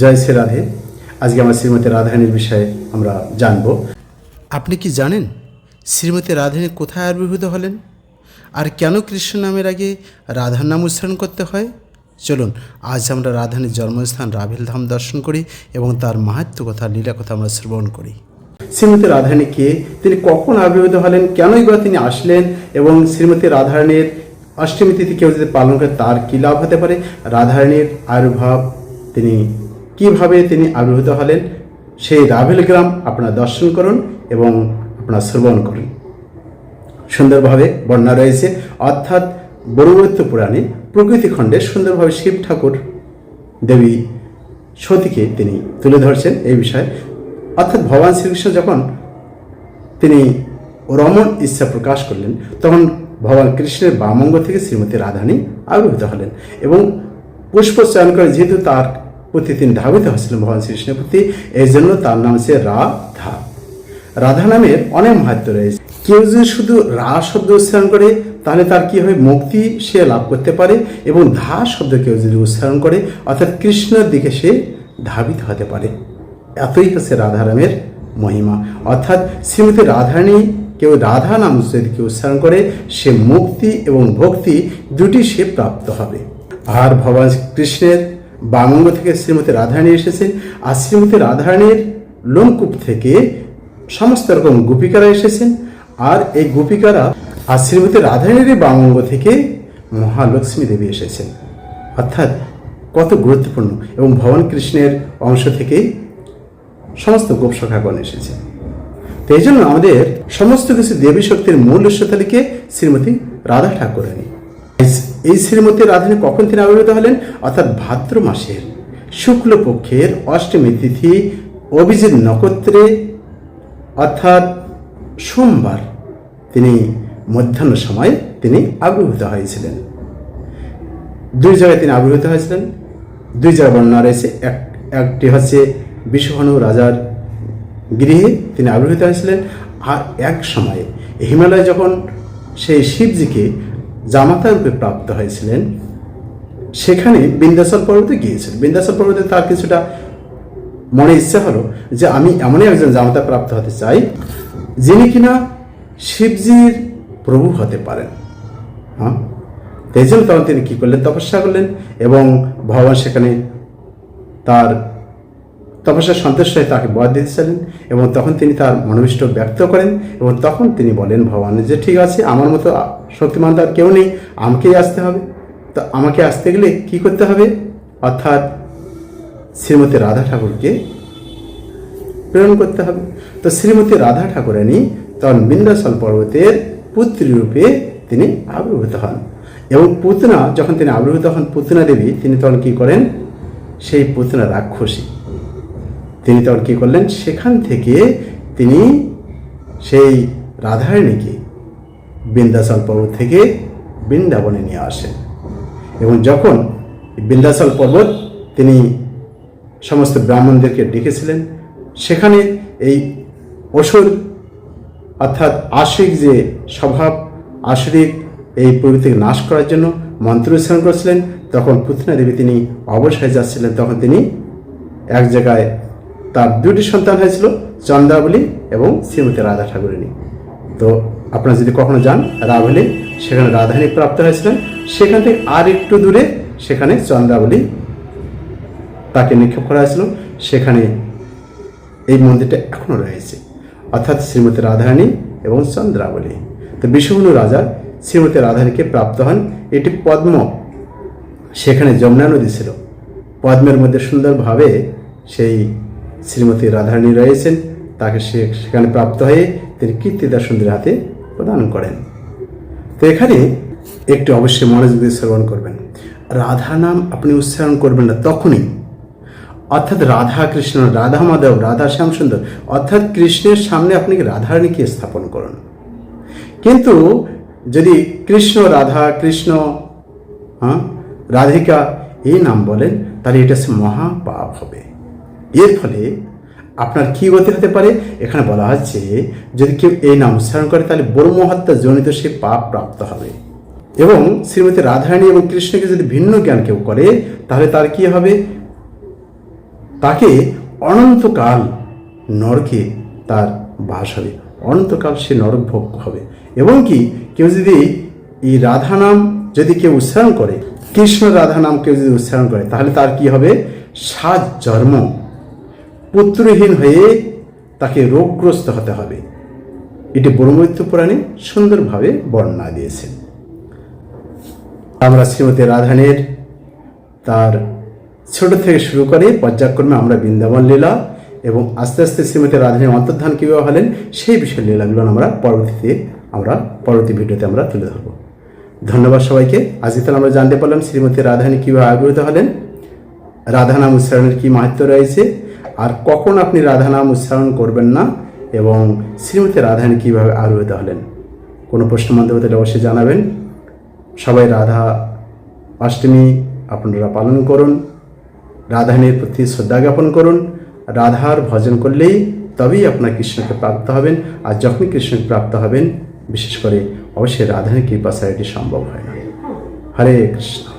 জয় শ্রী রাধে। আজকে আমার শ্রীমতী রাধারানীর বিষয়ে আমরা জানব। আপনি কি জানেন শ্রীমতী রাধানী কোথায় আবির্ভূত হলেন? আর কেন কৃষ্ণ নামের আগে রাধার নাম উচ্চারণ করতে হয়? চলুন আজ আমরা রাধানীর জন্মস্থান রাভেল ধাম দর্শন করি এবং তার মাহাত্ম কথা লীলা কথা আমরা শ্রবণ করি। শ্রীমতী রাধারানী কে তিনি কখন আবির্ভূত হলেন কেনই বা তিনি আসলেন এবং শ্রীমতী রাধারানীর অষ্টমী তিথি কেউ যদি পালন করে তার কী লাভ হতে পারে? রাধারানীর আবির্ভাব তিনি কীভাবে তিনি আবির্ভূত হলেন, সেই রাভেল গ্রাম আপনারা দর্শন করুন এবং আপনারা শ্রবণ করুন। সুন্দরভাবে বর্ণনা রয়েছে, অর্থাৎ বরুবত্য পুরাণে প্রকৃতি খণ্ডে সুন্দরভাবে শিব ঠাকুর দেবী সতীকে তিনি তুলে ধরছেন এই বিষয়ে। অর্থাৎ ভগবান শ্রীকৃষ্ণ যখন তিনি রমণ ইচ্ছা প্রকাশ করলেন, তখন ভগবান কৃষ্ণের বামঙ্গ থেকে শ্রীমতী রাধানী আবির্ভূত হলেন এবং পুষ্প চয়ন করে, যেহেতু তার প্রতি তিনি ধাবিত হচ্ছিলেন ভগবান শ্রীকৃষ্ণের প্রতি এই জন্য তার নাম হচ্ছে রাধা। রাধা নামের অনেক মাহাত্ম রয়েছে। কেউ যদি শুধু রা শব্দ উচ্চারণ করে, তাহলে তার কি হয় মুক্তি সে লাভ করতে পারে এবং ধা শব্দ কেউ যদি উচ্চারণ করে, অর্থাৎ কৃষ্ণের দিকে সে ধাবিত হতে পারে। এতই হচ্ছে রাধারামের মহিমা। অর্থাৎ শ্রীমতী রাধারানী কেউ রাধা নাম যদি কেউ উচ্চারণ করে, সে মুক্তি এবং ভক্তি দুটি সে প্রাপ্ত হবে। আর ভগবান কৃষ্ণের বামঙ্গ থেকে শ্রীমতী রাধারানী এসেছেন আর শ্রীমতী রাধারানীর লোমকূপ থেকে সমস্ত রকম গোপিকারা এসেছেন। আর এই গোপিকারা, আর শ্রীমতী রাধারানীর বামঙ্গ থেকে মহালক্ষ্মী দেবী এসেছেন। অর্থাৎ কত গুরুত্বপূর্ণ। এবং ভগবান কৃষ্ণের অংশ থেকে সমস্ত গোপসখাগণ এসেছে। তো এই জন্য আমাদের সমস্ত কিছু দেবী শক্তির মূল উৎসতালিকে শ্রীমতী রাধা ঠাকুরানী। এই শ্রীমতী রাধানী কখন তিনি আবির্ভূত হলেন? অর্থাৎ ভাদ্র মাসের। শুক্লপক্ষের অষ্টমী তিথি অভিজিৎ নক্ষত্রে, অর্থাৎ সোমবার তিনি মধ্যাহ্ন সময় তিনি আবির্ভূত হয়েছিলেন। দুই জায়গায় তিনি আবির্ভূত হয়েছিলেন। দুই জায়গায় বর্ণনা রয়েছে, এক একটি হচ্ছে বিশ্বভানু রাজার গৃহে তিনি আবির্ভূত হয়েছিলেন। আর এক সময়ে হিমালয় যখন সেই শিবজিকে জামাতা রূপে প্রাপ্ত হয়েছিলেন। সেখানে বিন্ধ্যাচল পর্বতে গিয়েছিলেন। বিন্ধ্যাচল পর্বতে তার কিছুটা মনে ইচ্ছা হলো যে আমি এমনই একজন জামাতা প্রাপ্ত হতে চাই, যিনি কিনা শিবজির প্রভু হতে পারেন। হ্যাঁ? তো এই জন্য তখন তিনি কী করলেন? তপস্যা করলেন এবং ভগবান সেখানে তার তপস্যা সন্তুষ্ট হয়ে তাকে বর দিতে চাইলেন এবং তখন তিনি তার মনোবিষ্ট ব্যক্ত করেন এবং তখন তিনি বলেন, ভগবান, যে ঠিক আছে, আমার মতো শক্তিমান তো আর কেউ নেই, আমাকেই আসতে হবে। তো আমাকে আসতে গেলে কি করতে হবে? অর্থাৎ শ্রীমতী রাধা ঠাকুরকে প্রেরণ করতে হবে। তো শ্রীমতী রাধা ঠাকুরানী তখন বিন্দাসল পর্বতের পুত্রী রূপে তিনি আবির্ভূত হন এবং পুতনা, যখন তিনি আবির্ভূত হন পুতনা দেবী, তিনি তখন কি করেন? সেই পুতনা রাক্ষসী তিনি তখন কী করলেন? সেখান থেকে তিনি সেই রাধারানীকে বিন্দাচল পর্বত থেকে বৃন্দাবনে নিয়ে আসেন। এবং যখন বিন্দাচল পর্বত তিনি সমস্ত ব্রাহ্মণদেরকে ডেকেছিলেন, সেখানে এই অসুর অর্থাৎ আশিক যে স্বভাব, আশরিক এই প্রভৃতিকে নাশ করার জন্য মন্ত্র উচ্চারণ করেছিলেন, তখন পুতনা দেবী তিনি অবশ্যই যাচ্ছিলেন, তখন তিনি এক জায়গায় তার দুটি সন্তান হয়েছিল, চন্দ্রাবলী এবং শ্রীমতী রাধা ঠাকুরিনী তো আপনারা যদি কখনো যান রাভেলে সেখানে রাধানী প্রাপ্ত হয়েছিলেন। সেখান থেকে আর একটু দূরে সেখানে চন্দ্রাবলী তাকে নিক্ষেপ করা হয়েছিল। সেখানে এই মন্দিরটা এখনও রয়েছে। অর্থাৎ শ্রীমতী রাধারানী এবং চন্দ্রাবলী। তো বিশ্বভনু রাজা শ্রীমতী রাধারানীকে প্রাপ্ত হন। এটি পদ্ম। সেখানে যমুনা নদী ছিল। পদ্মের মধ্যে সুন্দরভাবে সেই শ্রীমতী রাধারানী রয়েছেন। তাকে সে সেখানে প্রাপ্ত হয়ে তিনি কীর্তিদা সুন্দরীর হাতে প্রদান করেন। তো এখানে একটু অবশ্যই মনোযোগ দিয়ে শ্রবণ করবেন। রাধা নাম আপনি উচ্চারণ করবেন না, তখনই। অর্থাৎ রাধা কৃষ্ণ রাধা মাধব রাধা শ্যাম সুন্দর অর্থাৎ কৃষ্ণের সামনে আপনি রাধারানীকে স্থাপন করুন। কিন্তু যদি কৃষ্ণ, রাধা, কৃষ্ণ হ্যাঁ রাধিকা এই নাম বলেন, তাহলে এটা হচ্ছে মহাপাপ হবে। এর ফলে আপনার কি গতি হতে পারে? এখানে বলা হচ্ছে, যদি কেউ এই নাম উচ্চারণ করে, তাহলে ব্রহ্মহত্যা জনিত সে পাপ প্রাপ্ত হবে। এবং শ্রীমতী রাধারানী এবং কৃষ্ণকে যদি ভিন্ন জ্ঞান কেউ করে, তাহলে তার কি হবে? তাকে অনন্তকাল নরকে তার বাস হবে। অনন্তকাল সে নরক ভোগ হবে। এবং কি, কেউ যদি এই রাধা নাম যদি কেউ উচ্চারণ করে, কৃষ্ণ রাধা নাম কেউ যদি উচ্চারণ করে, তাহলে তার কি হবে? সাত জন্ম পুত্রহীন হয়ে তাকে রোগগ্রস্ত হতে হবে। এটি ব্রহ্মৈত্য পুরাণে সুন্দরভাবে বর্ণনা দিয়েছেন আমরা শ্রীমতী রাধানের তার ছোট থেকে শুরু করে পর্যায়ক্রমে আমরা বৃন্দাবন লীলা এবং আস্তে আস্তে শ্রীমতী রাধানের অন্তর্ধান কীভাবে হলেন, সেই বিষয় লীলাগুলো আমরা পরবর্তীতে আমরা পরবর্তী ভিডিওতে আমরা তুলে ধরব। ধন্যবাদ সবাইকে। আজকে তাহলে আমরা জানতে পারলাম শ্রীমতী রাধানী কীভাবে আবির্ভূত হলেন। রাধা নাম উচ্চারণের কী মাহাত্ম রয়েছে? আর কখন আপনি রাধা নাম উচ্চারণ করবেন না এবং শ্রীমতী রাধানী কীভাবে আবির্ভূত হলেন? কোনো প্রশ্ন মন্তব্য তাহলে অবশ্যই জানাবেন। সবাই রাধা অষ্টমী আপনারা পালন করুন রাধানের প্রতি শ্রদ্ধা জ্ঞাপন করুন, রাধার ভজন করলেই তবেই আপনার কৃষ্ণকে প্রাপ্ত হবেন আর যখনই কৃষ্ণকে প্রাপ্ত হবেন, বিশেষ করে অবশ্যই রাধানের কৃপা এটি সম্ভব হয় না। হরে কৃষ্ণ।